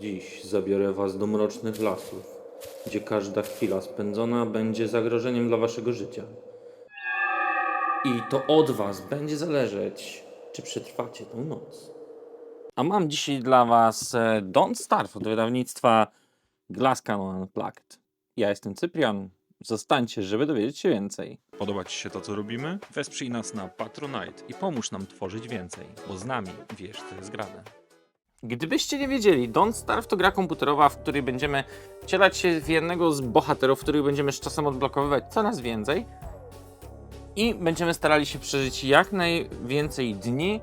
Dziś zabiorę was do mrocznych lasów, gdzie każda chwila spędzona będzie zagrożeniem dla waszego życia. I to od was będzie zależeć, czy przetrwacie tą noc. A mam dzisiaj dla was e, Don't Starve od wydawnictwa Glass Cannon Unplugged. Ja jestem Cyprian. Zostańcie, żeby dowiedzieć się więcej. Podoba Ci się to, co robimy? Wesprzyj nas na Patronite i pomóż nam tworzyć więcej, bo z nami wiesz, co jest grane. Gdybyście nie wiedzieli, Don't Starve to gra komputerowa, w której będziemy wcielać się w jednego z bohaterów, których będziemy z czasem odblokowywać coraz więcej. I będziemy starali się przeżyć jak najwięcej dni,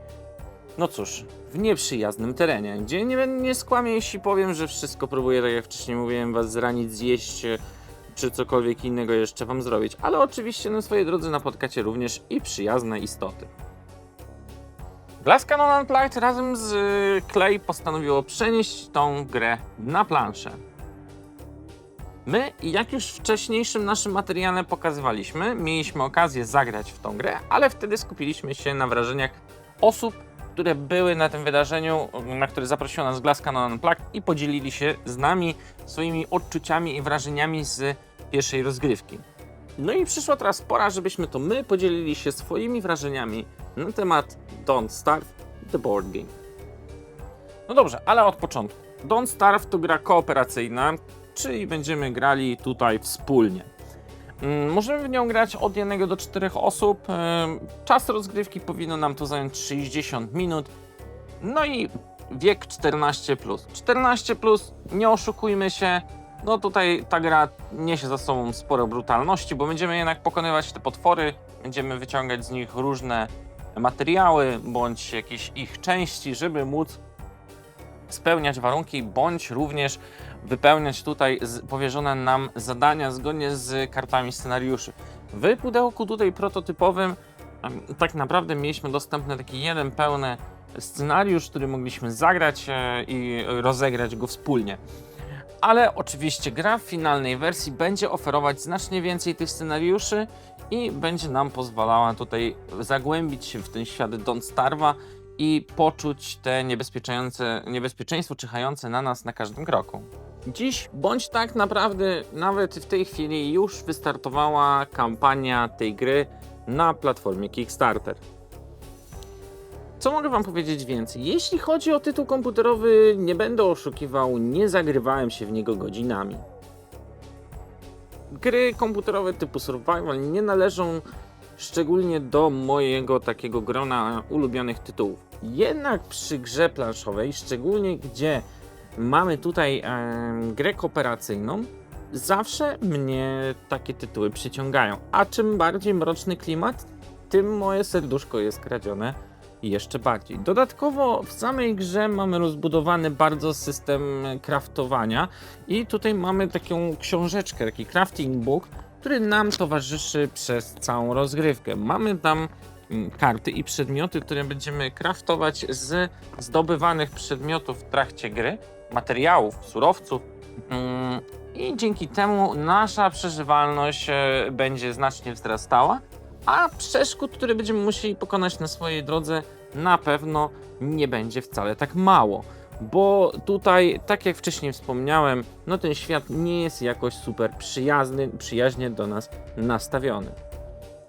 no cóż, w nieprzyjaznym terenie, gdzie nie, nie skłamię, jeśli powiem, że wszystko próbuję, tak jak wcześniej mówiłem, was zranić, zjeść, e, czy cokolwiek innego jeszcze wam zrobić, ale oczywiście na swojej drodze napotkacie również i przyjazne istoty. Glass Cannon Unplugged razem z y, Clay postanowiło przenieść tą grę na planszę. My, jak już w wcześniejszym naszym materiale pokazywaliśmy, mieliśmy okazję zagrać w tą grę, ale wtedy skupiliśmy się na wrażeniach osób, które były na tym wydarzeniu, na które zaprosiło nas Glass Cannon Unplugged i podzielili się z nami swoimi odczuciami i wrażeniami z pierwszej rozgrywki. No i przyszła teraz pora, żebyśmy to my podzielili się swoimi wrażeniami na temat Don't Starve The Board Game. No dobrze, ale od początku. Don't Starve to gra kooperacyjna, czyli będziemy grali tutaj wspólnie. Mm, Możemy w nią grać od 1 do 4 osób. Czas rozgrywki powinno nam to zająć 60 minut. No i wiek 14. 14, nie oszukujmy się, no tutaj ta gra niesie za sobą sporo brutalności, bo będziemy jednak pokonywać te potwory, będziemy wyciągać z nich różne materiały bądź jakieś ich części, żeby móc spełniać warunki, bądź również wypełniać tutaj powierzone nam zadania zgodnie z kartami scenariuszy. W pudełku tutaj prototypowym tak naprawdę mieliśmy dostępny taki jeden pełny scenariusz, który mogliśmy zagrać e, i rozegrać go wspólnie. Ale oczywiście gra w finalnej wersji będzie oferować znacznie więcej tych scenariuszy i będzie nam pozwalała tutaj zagłębić się w ten świat Don't Starve'a i poczuć te niebezpieczeństwo czyhające na nas na każdym kroku. Dziś, bądź tak naprawdę nawet w tej chwili już wystartowała kampania tej gry na platformie Kickstarter. Co mogę Wam powiedzieć więcej? Jeśli chodzi o tytuł komputerowy, nie będę oszukiwał, nie zagrywałem się w niego godzinami. Gry komputerowe typu survival nie należą szczególnie do mojego takiego grona ulubionych tytułów. Jednak przy grze planszowej, szczególnie gdzie mamy tutaj em, grę kooperacyjną, zawsze mnie takie tytuły przyciągają. A czym bardziej mroczny klimat, tym moje serduszko jest kradzione jeszcze bardziej. Dodatkowo w samej grze mamy rozbudowany bardzo system craftowania i tutaj mamy taką książeczkę, taki crafting book, który nam towarzyszy przez całą rozgrywkę. Mamy tam mm, karty i przedmioty, które będziemy craftować z zdobywanych przedmiotów w trakcie gry, materiałów, surowców. mm, I dzięki temu nasza przeżywalność e, będzie znacznie wzrastała, a przeszkód, które będziemy musieli pokonać na swojej drodze, na pewno nie będzie wcale tak mało. Bo tutaj, tak jak wcześniej wspomniałem, no ten świat nie jest jakoś super przyjazny, przyjaźnie do nas nastawiony.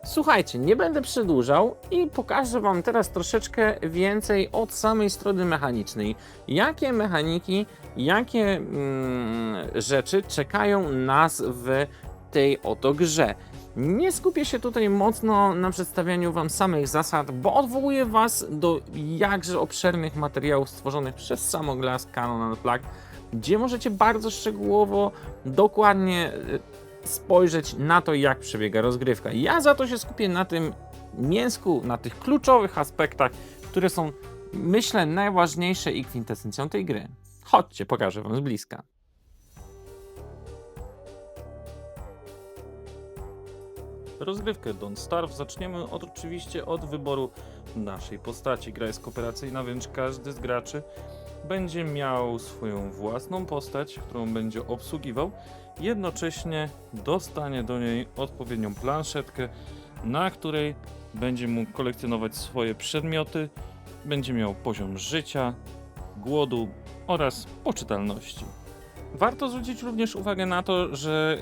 Słuchajcie, nie będę przedłużał i pokażę Wam teraz troszeczkę więcej od samej strony mechanicznej. Jakie mechaniki, jakie mm, rzeczy czekają nas w tej oto grze. Nie skupię się tutaj mocno na przedstawianiu Wam samych zasad, bo odwołuję Was do jakże obszernych materiałów stworzonych przez samo Glass Cannon Unplugged, gdzie możecie bardzo szczegółowo, dokładnie e, spojrzeć na to, jak przebiega rozgrywka. Ja za to się skupię na tym mięsku, na tych kluczowych aspektach, które są, myślę, najważniejsze i kwintesencją tej gry. Chodźcie, pokażę Wam z bliska. Rozgrywkę Don't Starve zaczniemy od, oczywiście od wyboru naszej postaci. Gra jest kooperacyjna, więc każdy z graczy będzie miał swoją własną postać, którą będzie obsługiwał. Jednocześnie dostanie do niej odpowiednią planszetkę, na której będzie mógł kolekcjonować swoje przedmioty, będzie miał poziom życia, głodu, oraz poczytalności. Warto zwrócić również uwagę na to, że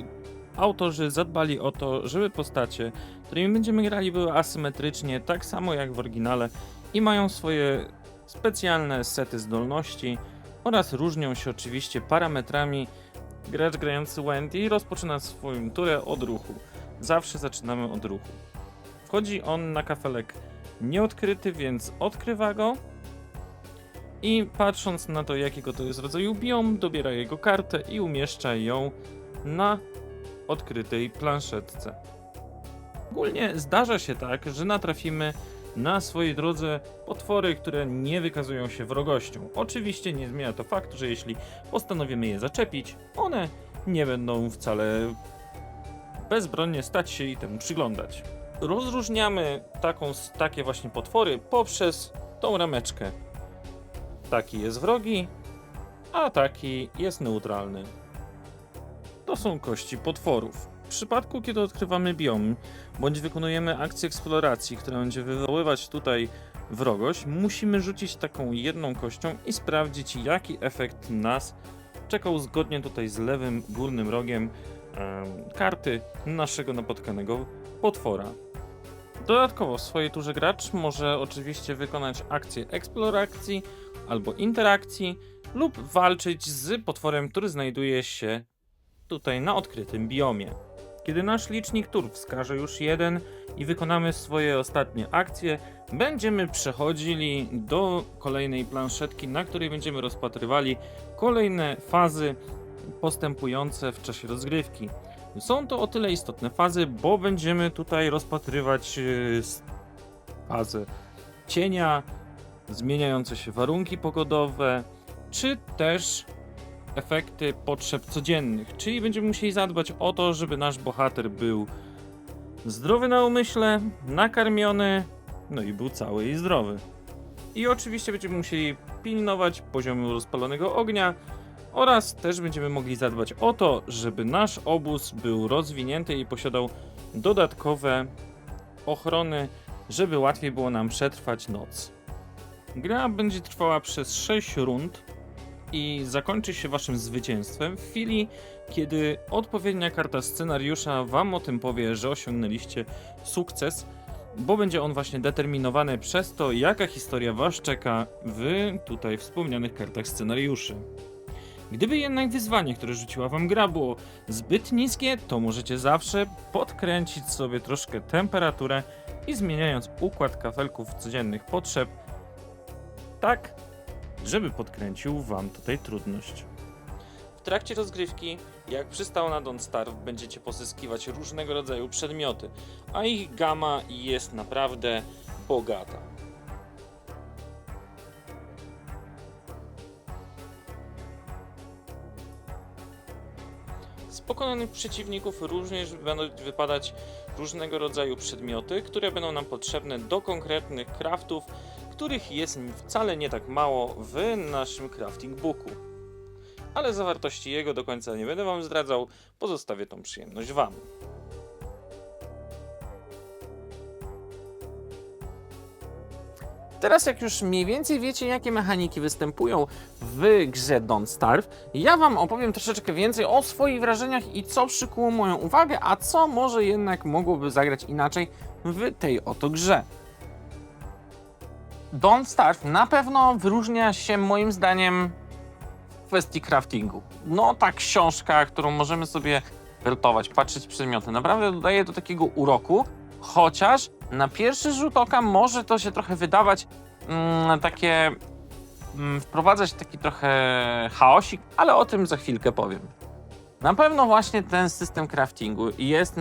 autorzy zadbali o to, żeby postacie, którymi będziemy grali, były asymetrycznie, tak samo jak w oryginale i mają swoje specjalne sety zdolności oraz różnią się oczywiście parametrami. Gracz grający Wendy rozpoczyna swoją turę od ruchu. Zawsze zaczynamy od ruchu. Wchodzi on na kafelek nieodkryty, więc odkrywa go i patrząc na to, jakiego to jest rodzaju biom, dobiera jego kartę i umieszcza ją na odkrytej planszetce. Ogólnie zdarza się tak, że natrafimy na swojej drodze potwory, które nie wykazują się wrogością. Oczywiście nie zmienia to faktu, że jeśli postanowimy je zaczepić, one nie będą wcale bezbronnie stać się i temu przyglądać. Rozróżniamy taką, takie właśnie potwory poprzez tą rameczkę. Taki jest wrogi, a taki jest neutralny. To są kości potworów. W przypadku, kiedy odkrywamy biom, bądź wykonujemy akcję eksploracji, która będzie wywoływać tutaj wrogość, musimy rzucić taką jedną kością i sprawdzić, jaki efekt nas czekał zgodnie tutaj z lewym górnym rogiem em, karty naszego napotkanego potwora. Dodatkowo w swojej turze gracz może oczywiście wykonać akcję eksploracji albo interakcji lub walczyć z potworem, który znajduje się tutaj na odkrytym biomie. Kiedy nasz licznik tur wskaże już jeden i wykonamy swoje ostatnie akcje, będziemy przechodzili do kolejnej planszetki, na której będziemy rozpatrywali kolejne fazy postępujące w czasie rozgrywki. Są to o tyle istotne fazy, bo będziemy tutaj rozpatrywać s- fazę cienia, zmieniające się warunki pogodowe, czy też efekty potrzeb codziennych. Czyli będziemy musieli zadbać o to, żeby nasz bohater był zdrowy na umyśle, nakarmiony, no i był cały i zdrowy. I oczywiście będziemy musieli pilnować poziomu rozpalonego ognia oraz też będziemy mogli zadbać o to, żeby nasz obóz był rozwinięty i posiadał dodatkowe ochrony, żeby łatwiej było nam przetrwać noc. Gra będzie trwała przez 6 rund i zakończy się waszym zwycięstwem w chwili, kiedy odpowiednia karta scenariusza wam o tym powie, że osiągnęliście sukces, bo będzie on właśnie determinowany przez to, jaka historia was czeka w tutaj wspomnianych kartach scenariuszy. Gdyby jednak wyzwanie, które rzuciła wam gra było zbyt niskie, to możecie zawsze podkręcić sobie troszkę temperaturę i zmieniając układ kafelków codziennych potrzeb, tak, żeby podkręcił wam tutaj trudność. W trakcie rozgrywki, jak przystało na Don't Starve, będziecie pozyskiwać różnego rodzaju przedmioty, a ich gama jest naprawdę bogata. Z pokonanych przeciwników również będą wypadać różnego rodzaju przedmioty, które będą nam potrzebne do konkretnych craftów, których jest wcale nie tak mało w naszym crafting booku. Ale zawartości jego do końca nie będę wam zdradzał, pozostawię tą przyjemność wam. Teraz jak już mniej więcej wiecie, jakie mechaniki występują w grze Don't Starve, ja wam opowiem troszeczkę więcej o swoich wrażeniach i co przykuło moją uwagę, a co może jednak mogłoby zagrać inaczej w tej oto grze. Don't Starve na pewno wyróżnia się moim zdaniem w kwestii craftingu. No ta książka, którą możemy sobie wertować, patrzeć przedmioty, naprawdę dodaje do takiego uroku, chociaż na pierwszy rzut oka może to się trochę wydawać mm, takie mm, wprowadzać taki trochę chaosik, ale o tym za chwilkę powiem. Na pewno właśnie ten system craftingu jest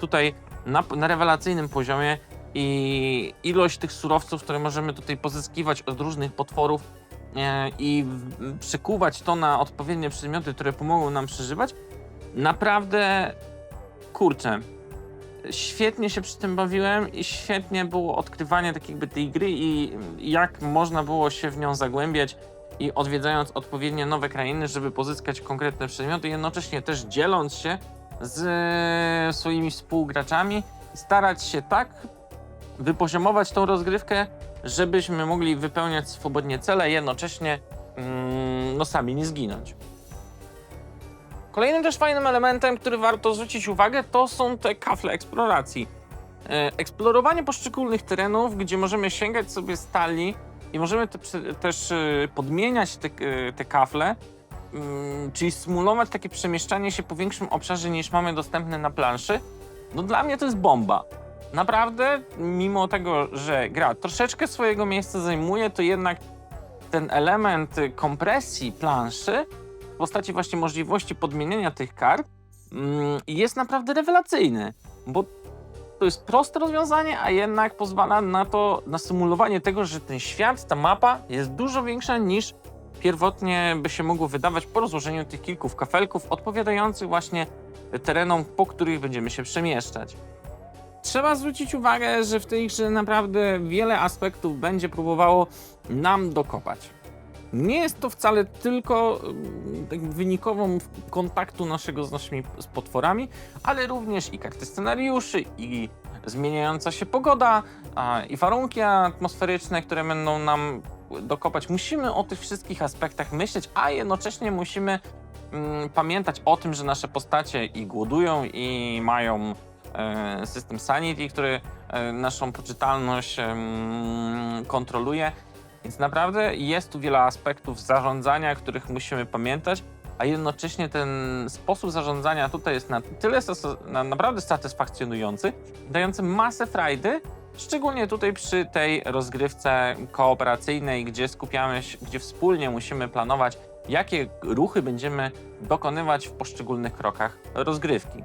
tutaj na, na rewelacyjnym poziomie i ilość tych surowców, które możemy tutaj pozyskiwać od różnych potworów e, i przekuwać to na odpowiednie przedmioty, które pomogą nam przeżywać, naprawdę kurczę, świetnie się przy tym bawiłem i świetnie było odkrywanie tak jakby tej gry i jak można było się w nią zagłębiać i odwiedzając odpowiednie nowe krainy, żeby pozyskać konkretne przedmioty, jednocześnie też dzieląc się z swoimi współgraczami, starać się tak wypoziomować tą rozgrywkę, żebyśmy mogli wypełniać swobodnie cele, jednocześnie mm, mm, nosami nie zginąć. Kolejnym też fajnym elementem, który warto zwrócić uwagę, to są te kafle eksploracji. E, Eksplorowanie poszczególnych terenów, gdzie możemy sięgać sobie stali i możemy te, też e, podmieniać te, e, te kafle, mm, czyli symulować takie przemieszczanie się po większym obszarze niż mamy dostępne na planszy, no dla mnie to jest bomba. Naprawdę, mimo tego, że gra troszeczkę swojego miejsca zajmuje, to jednak ten element kompresji planszy w postaci właśnie możliwości podmienienia tych kart mm, jest naprawdę rewelacyjny, bo to jest proste rozwiązanie, a jednak pozwala na to, na symulowanie tego, że ten świat, ta mapa jest dużo większa niż pierwotnie by się mogło wydawać po rozłożeniu tych kilku kafelków odpowiadających właśnie terenom, po których będziemy się przemieszczać. Trzeba zwrócić uwagę, że w tej grze naprawdę wiele aspektów będzie próbowało nam dokopać. Nie jest to wcale tylko mm, tak wynikową kontaktu naszego z naszymi z potworami, ale również i karty scenariuszy, i zmieniająca się pogoda, a, i warunki atmosferyczne, które będą nam dokopać. Musimy o tych wszystkich aspektach myśleć, a jednocześnie musimy mm, pamiętać o tym, że nasze postacie i głodują, i mają system Sanity, który e, naszą poczytalność kontroluje. Więc naprawdę jest tu wiele aspektów zarządzania, których musimy pamiętać, a jednocześnie ten sposób zarządzania tutaj jest na tyle na, naprawdę satysfakcjonujący, dający masę frajdy, szczególnie tutaj przy tej rozgrywce kooperacyjnej, gdzie skupiamy się, gdzie wspólnie musimy planować, jakie ruchy będziemy dokonywać w poszczególnych krokach rozgrywki.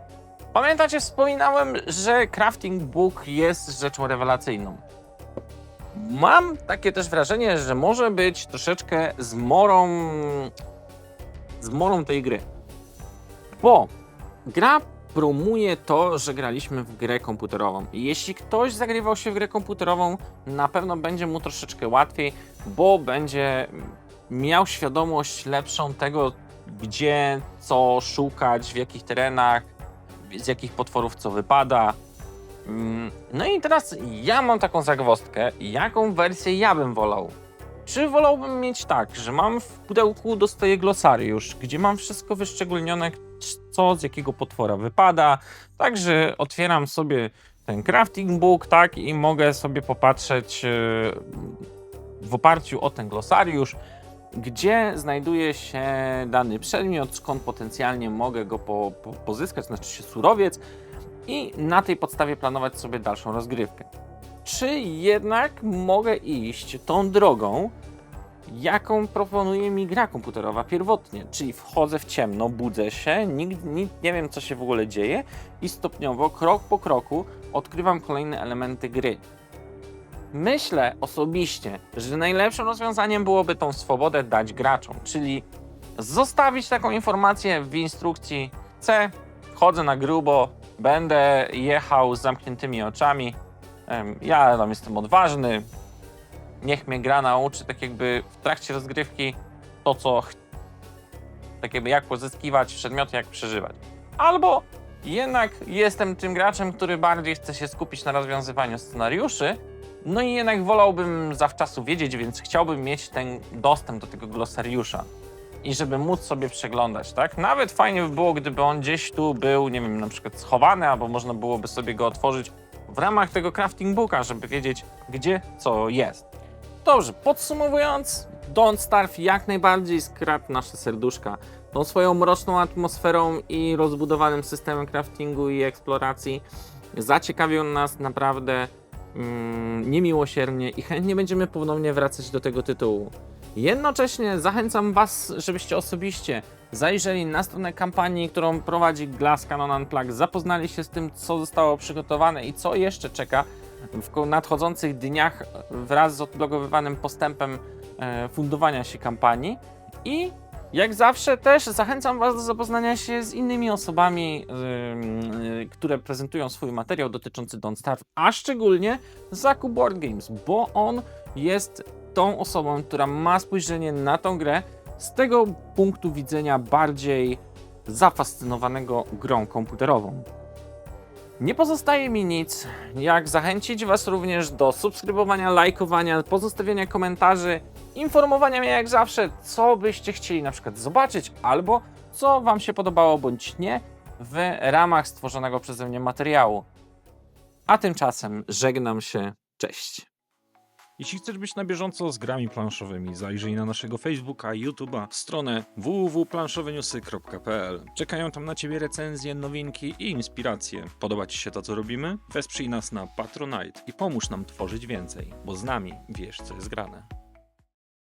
Pamiętacie, wspominałem, że Crafting Book jest rzeczą rewelacyjną. Mam takie też wrażenie, że może być troszeczkę zmorą, zmorą tej gry. Bo gra promuje to, że graliśmy w grę komputerową. Jeśli ktoś zagrywał się w grę komputerową, na pewno będzie mu troszeczkę łatwiej, bo będzie miał świadomość lepszą tego, gdzie, co szukać, w jakich terenach, z jakich potworów co wypada. Mm, No i teraz ja mam taką zagwozdkę, jaką wersję ja bym wolał. Czy wolałbym mieć tak, że mam w pudełku dostaję glosariusz, gdzie mam wszystko wyszczególnione, co z jakiego potwora wypada, także otwieram sobie ten crafting book, tak, i mogę sobie popatrzeć e, w oparciu o ten glosariusz, gdzie znajduje się dany przedmiot, skąd potencjalnie mogę go po, po, pozyskać, znaczy się surowiec, i na tej podstawie planować sobie dalszą rozgrywkę. Czy jednak mogę iść tą drogą, jaką proponuje mi gra komputerowa pierwotnie? Czyli wchodzę w ciemno, budzę się, nikt, nie wiem, co się w ogóle dzieje, i stopniowo, krok po kroku, odkrywam kolejne elementy gry. Myślę osobiście, że najlepszym rozwiązaniem byłoby tą swobodę dać graczom, czyli zostawić taką informację w instrukcji C, wchodzę na grubo, będę jechał z zamkniętymi oczami, ja tam jestem odważny, niech mnie gra nauczy tak jakby w trakcie rozgrywki to, co tak jakby jak pozyskiwać przedmioty, jak przeżywać. Albo jednak jestem tym graczem, który bardziej chce się skupić na rozwiązywaniu scenariuszy, no i jednak wolałbym zawczasu wiedzieć, więc chciałbym mieć ten dostęp do tego glosariusza. I żeby móc sobie przeglądać, tak? Nawet fajnie by było, gdyby on gdzieś tu był, nie wiem, na przykład schowany, albo można byłoby sobie go otworzyć w ramach tego crafting booka, żeby wiedzieć, gdzie co jest. Dobrze, podsumowując, Don't Starve jak najbardziej skradł nasze serduszka tą swoją mroczną atmosferą i rozbudowanym systemem craftingu i eksploracji. Zaciekawił nas naprawdę mm, niemiłosiernie i chętnie będziemy ponownie wracać do tego tytułu. Jednocześnie zachęcam Was, żebyście osobiście zajrzeli na stronę kampanii, którą prowadzi Glass Cannon Unplugged, zapoznali się z tym, co zostało przygotowane i co jeszcze czeka w nadchodzących dniach wraz z odblokowywanym postępem e, fundowania się kampanii i jak zawsze też zachęcam Was do zapoznania się z innymi osobami, ym, y, które prezentują swój materiał dotyczący Don't Starve, a szczególnie Zaku Board Games, bo on jest tą osobą, która ma spojrzenie na tą grę z tego punktu widzenia bardziej zafascynowanego grą komputerową. Nie pozostaje mi nic, jak zachęcić Was również do subskrybowania, lajkowania, pozostawiania komentarzy informowania mnie jak zawsze, co byście chcieli na przykład zobaczyć, albo co Wam się podobało bądź nie w ramach stworzonego przeze mnie materiału. A tymczasem żegnam się. Cześć. Jeśli chcesz być na bieżąco z grami planszowymi, zajrzyj na naszego Facebooka YouTube'a, stronę www.planszoweniusy.pl. Czekają tam na Ciebie recenzje, nowinki i inspiracje. Podoba Ci się to, co robimy? Wesprzyj nas na Patronite i pomóż nam tworzyć więcej, bo z nami wiesz, co jest grane.